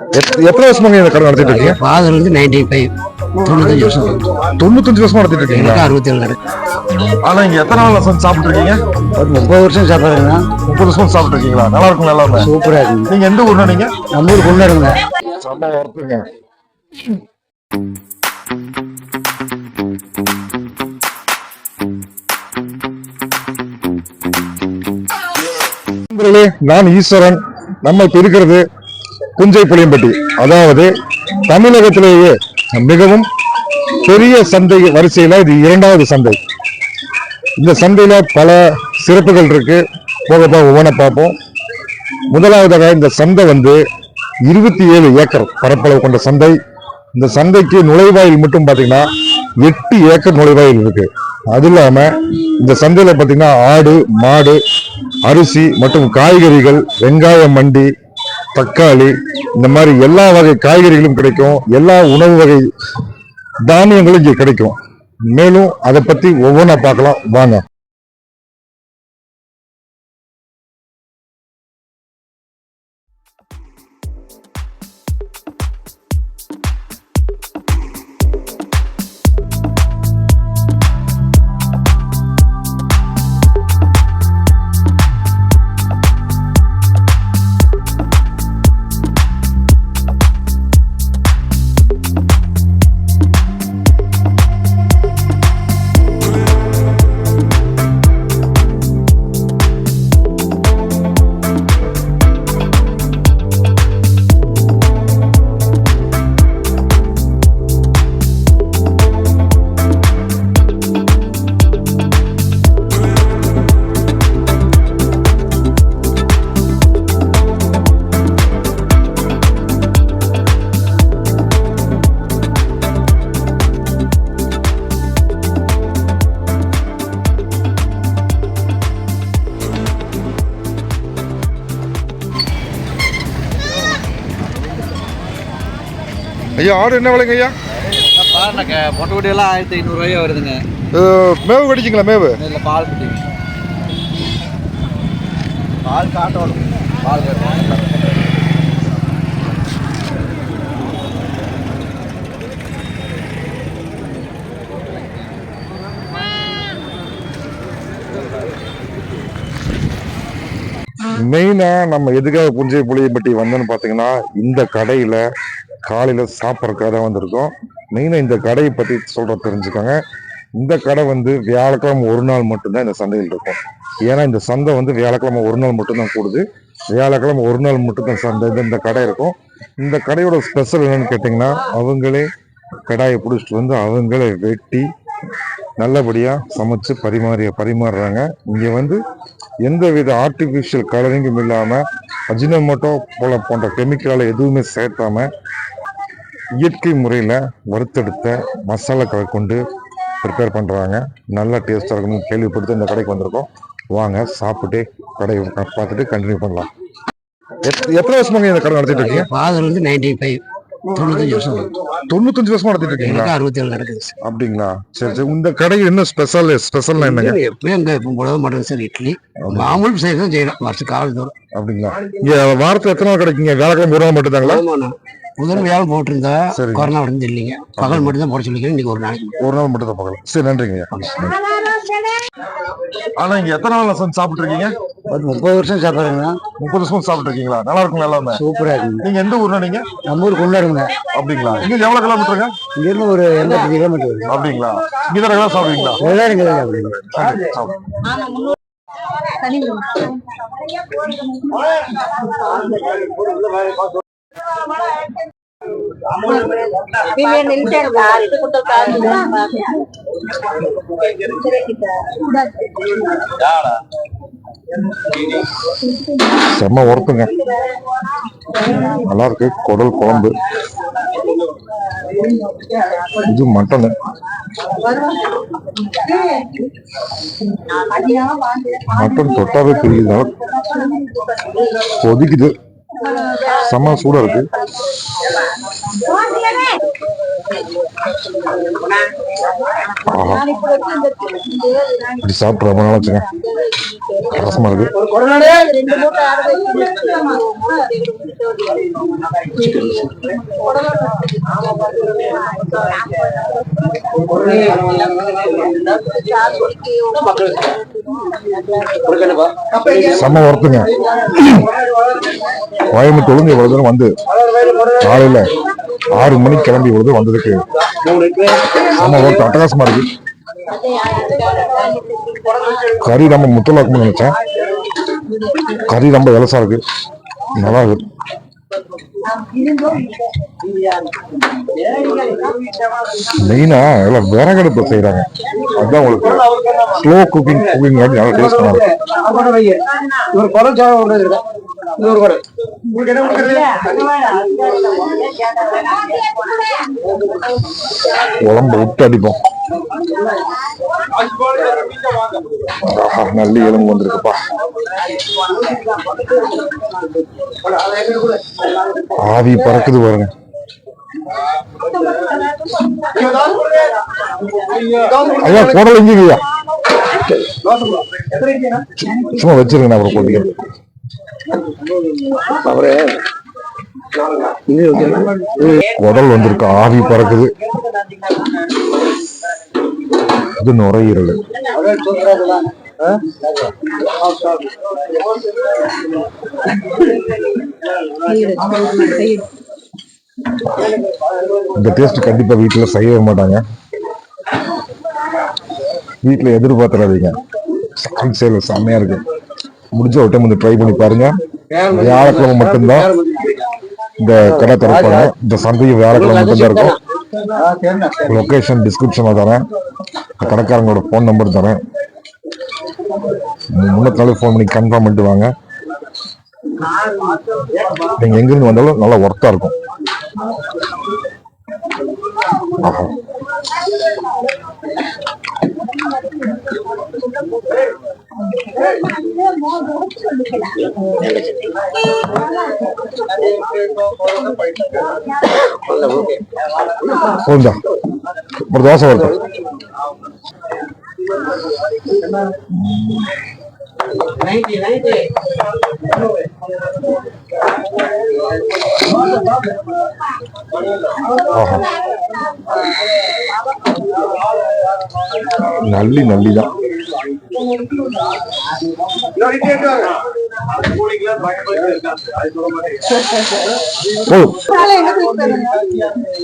எத்த- எத்தனை வருஷமா இந்த கடை நடத்திட்டு இருக்கீங்க? ஃபாதர் வந்து நைன்டி ஃபைவ் தொண்ணூத்தஞ்சு வருஷம் தொண்ணூத்தஞ்சு வருஷமா நடத்திட்டு இருக்கீங்களா? எனக்கு அறுபத்தேழு நடக்கு ஆனா இங்க எத்தனை நாள் சார் சாப்பிட்டு இருக்கீங்க ஒரு முப்பது வருஷம் சாப்பிட்றேங்க முப்பது வருஷம் சாப்பிட்டு இருக்கீங்களா நல்லா இருக்கும் நல்லா இருக்கும் சூப்பராக இருக்குங்க. நீங்க எந்த ஊர்னா நீங்க? நம்ம ஊர் கொண்டு இருங்க செம்ம நண்பர்களே நான் ஈஸ்வரன். நம்ம இப்ப இருக்கிறது குஞ்சை புளியம்பட்டி. அதாவது தமிழகத்திலேயே மிகவும் பெரிய சந்தை வரிசையில் இது இரண்டாவது சந்தை. இந்த சந்தையில் பல சிறப்புகள் இருக்கு. போக போக ஒவ்வொன்றை பார்ப்போம். முதலாவதாக இந்த சந்தை வந்து இருபத்தி ஏழு ஏக்கர் பரப்பளவு கொண்ட சந்தை. இந்த சந்தைக்கு நுழைவாயில் மட்டும் பார்த்தீங்கன்னா எட்டு ஏக்கர் நுழைவாயில் இருக்கு. அது இல்லாமல் இந்த சந்தையில் பார்த்தீங்கன்னா ஆடு மாடு அரிசி மற்றும் காய்கறிகள் வெங்காயம் மண்டி தக்காளி இந்த மாதிரி எல்லா வகை காய்கறிகளும் கிடைக்கும். எல்லா உணவு வகை தானியங்களும் இங்கே கிடைக்கும். மேலும் அதை பற்றி ஒவ்வொன்றா பார்க்கலாம். வாங்க. ஐயா ஆடு என்ன விலைங்க ஐயா? பாருங்க பொட்டை குட்டியெல்லாம் ஆயிரத்தி ஐநூறுரூவாயே வருதுங்க. மேவு கடிச்சிங்களா மேவு? பால் குட்டி. பால் காட்டணும் பால் காட்டணும் மெயினா நம்ம எதுக்காக புஞ்சை புளியம்பட்டி வந்தோம்னு பாத்தீங்கன்னா இந்த கடையில காலையில் சாப்பிட்றதுக்காக தான் வந்திருக்கோம் மெயினாக இந்த கடையை பற்றி சொல்கிற தெரிஞ்சுக்கோங்க. இந்த கடை வந்து வியாழக்கிழமை ஒரு நாள் மட்டும்தான் இந்த சந்தையில் இருக்கும். ஏன்னா இந்த சந்தை வந்து வியாழக்கிழமை ஒரு நாள் மட்டும்தான் கூடுது. வியாழக்கிழமை ஒரு நாள் மட்டும்தான் சந்தை இந்த கடை இருக்கும். இந்த கடையோட ஸ்பெஷல் என்னன்னு கேட்டிங்கன்னா அவங்களே கடாயை பிடிச்சிட்டு வந்து அவங்களே வெட்டி நல்லபடியாக சமைச்சு பரிமாறி பரிமாறுறாங்க. இங்கே வந்து எந்த வித ஆர்டிஃபிஷியல் கலரிங்கும் இல்லாமல் அஜினமோட்டோ போல போன்ற கெமிக்கலால் எதுவுமே சேர்த்தாமல் இயற்கை முறையில வறுத்தெடுத்த மசாலாக்களை கொண்டு ப்ரிப்பேர் பண்றாங்க. நல்லா டேஸ்டா இருக்கும்னு கேள்விப்பட்டு இந்த கடைக்கு வந்திருக்கோம். வாங்க சாப்பிட்டு கடையை பார்த்துட்டு கண்டினியூ பண்ணலாம். எத்த- எத்தனை வருஷமாங்க இந்த கடை நடத்திட்டு இருக்கீங்க? ஃபாதர் வந்து நைன்டி ஃபைவ் தொண்ணூத்தஞ்சு வருஷம் தொண்ணூத்தஞ்சு வருஷமா நடத்திட்டு இருக்கீங்களா? நடக்குது அப்படிங்களா? சரி சரி. இந்த கடையில் என்ன ஸ்பெஷல் ஸ்பெஷல்னா என்னங்க? எப்பயும் எங்க மட்டன் சார் இட்லி. மாமூல் செய்ய தான் செய்யணும் வருஷம் காவல் தோறும். அப்படிங்களா? இங்க வாரத்துல எத்தனை நாள் கிடைக்குங்க ஒரு நாள் மட்டும்தாங்களா? ஆமாண்ணா. வேலை போட்டிருந்தா. கொரோனா உடனே இல்லைங்க பகல் மட்டும் தான் போட சொல்லிக்கிறேன். இன்னைக்கு ஒரு நாளைக்கு ஒரு நாள் மட்டும் தான் பார்க்கலாம் சரி நன்றிங்க. ஆனா இங்க எத்தனை நாள் சாப்பிட்டு இருக்கீங்க ஒரு முப்பது வருஷம் சாப்பிட்றேங்க முப்பது வருஷம் சாப்பிட்டு இருக்கீங்களா நல்லா இருக்கும் எல்லாமே? சூப்பராக இருக்குங்க. நீங்க எந்த ஊர்னா நீங்க? நம்ம ஊர் கொண்டு இருங்க அப்படிங்களா. இங்க எவ்வளவு கிலோமீட்டருங்க? இங்கிருந்து ஒரு எண்பத்தஞ்சு கிலோமீட்டர் வருது. அப்படிங்களா. இங்க தான் ரெகுலரா சாப்பிடுவீங்களா? இங்கே தான் சாப்பிடுங்க செம்ம ஒர்த்துங்க நல்லா இருக்கு குடல் குழம்பு. இது மட்டனு. மட்டன் தொட்டாவே பிரிக்குது கொதிக்குது. செம்ம சூடா இருக்கு. இப்படி சாப்பிட்டு ரொம்ப நாள் வச்சுங்க ரசமா இருக்கு செம்ம ஒர்த்துங்க கோயம்புத்தூர்ந்து இவ்வளவு தூரம் வந்து காலையில ஆறு மணிக்கு கிளம்பி இவ்வளவு தூரம் வந்ததுக்கு நம்ம ஒருத்தர் அட்டகாசமா இருக்கு. கறி ரொம்ப முத்தலாக்கும்னு நினைச்சேன். கறி ரொம்ப இலசா இருக்கு. நல்லா இருக்கு. மெயினா எல்லாம் விறகடுப்பு செய்யறாங்க அதுதான் உங்களுக்கு ஸ்லோ குக்கிங் குக்கிங் நல்லா டேஸ்ட் நல்லா இருக்கு. இது ஒரு உங்களுக்கு என்ன கொடுக்குறது? உடம்ப விட்டு அடிப்போம். நல்லி எலும்பு வந்திருக்குப்பா. ஆவி பறக்குது பாருங்க. ஐயா குடல் இங்கேயா? சும்மா வச்சிருங்க நான் அப்புறம் போட்டுக்கிறேன். குடல் வந்திருக்கு ஆவி பறக்குது. இது நுரையீரல். இந்த டேஸ்ட் கண்டிப்பா வீட்டுல செய்யவே மாட்டாங்க. வீட்டுல எதிர்பார்த்துறாதீங்க. சால் சேல் செம்மையா இருக்கு. முடிஞ்ச ஒரு டைம் வந்து ட்ரை பண்ணி பாருங்க. வியாழக்கிழமை மட்டும்தான் இந்த கடை திறப்பாங்க. இந்த சந்தையும் வியாழக்கிழமை மட்டும்தான் இருக்கும். லொகேஷன் டிஸ்கிரிப்ஷன்ல தரேன். கடைக்காரங்களோட ஃபோன் நம்பர் தரேன். முன்னத்தாலே ஃபோன் பண்ணி கன்ஃபார்ம் பண்ணிட்டு வாங்க. நீங்க எங்கிருந்து வந்தாலும் நல்லா ஒர்த்தா இருக்கும். ஆஹா. போதும் ஒரு தோசை வருது ஆஹா நல்லி நல்லி தான்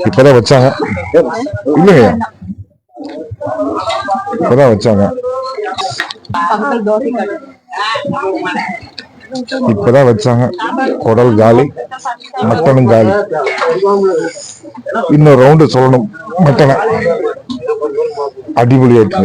இப்பதான் வச்சாங்க. இல்லைங்க. இப்பதான் வச்சாங்க. இப்பதான் வச்சாங்க. குடல் காலி மட்டனும் காலி. இன்னொரு ரவுண்டு சொல்லணும் மட்டனை. அடிபொலி ஆயிட்டு